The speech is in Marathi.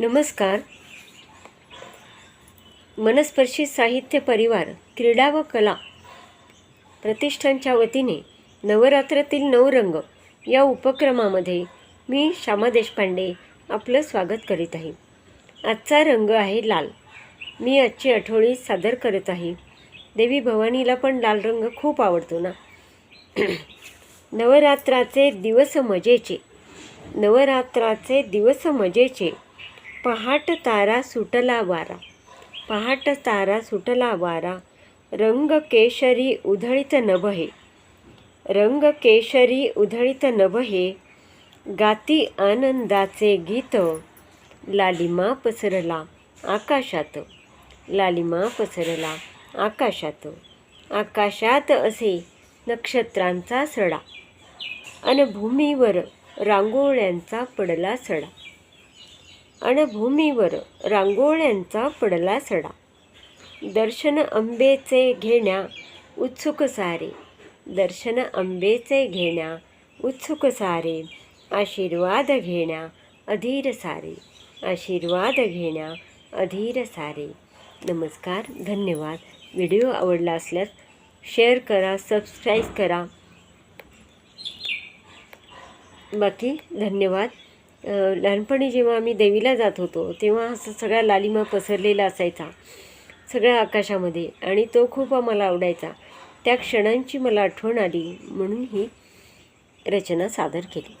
नमस्कार. मनस्पर्शी साहित्य परिवार क्रीडा व कला प्रतिष्ठानच्या वतीने नवरात्रातील नऊ रंग या उपक्रमामध्ये मी श्यामा देशपांडे आपलं स्वागत करीत आहे. आजचा रंग आहे लाल. मी आजची आठवणी सादर करत आहे. देवी भवानीला पण लाल रंग खूप आवडतो ना? नवरात्राचे दिवस मजेचे. नवरात्राचे दिवस मजेचे. पहाट तारा सुटला वारा. पहाट तारा सुटला वारा. रंग केशरी उधळीत नभहे. रंग केशरी उधळीत नभहे. गाती आनंदाचे गीत. लालिमा पसरला आकाशात. लालिमा पसरला आकाशात. आकाशात असे नक्षत्रांचा सडा. अन भूमीवर रांगोळ्यांचा पडला सडा. अन भूमीवर रांगोळ्यांचा पडला सडा. दर्शन अंबेचे घेण्या उत्सुक सारे. दर्शन अंबेचे घेण्या उत्सुक सारे. आशीर्वाद घेण्या अधीर सारे. आशीर्वाद घेण्या अधीर सारे. नमस्कार धन्यवाद. व्हिडिओ आवडला असल्यास शेअर करा सबस्क्राईब करा. बाकी धन्यवाद. लहानपणी जेव्हा आम्ही देवीला जात होतो तेव्हा असं सगळा लालिमा पसरलेला असायचा सगळ्या आकाशामध्ये आणि तो खूप आम्हाला आवडायचा. त्या क्षणांची मला आठवण आली म्हणून ही रचना सादर केली.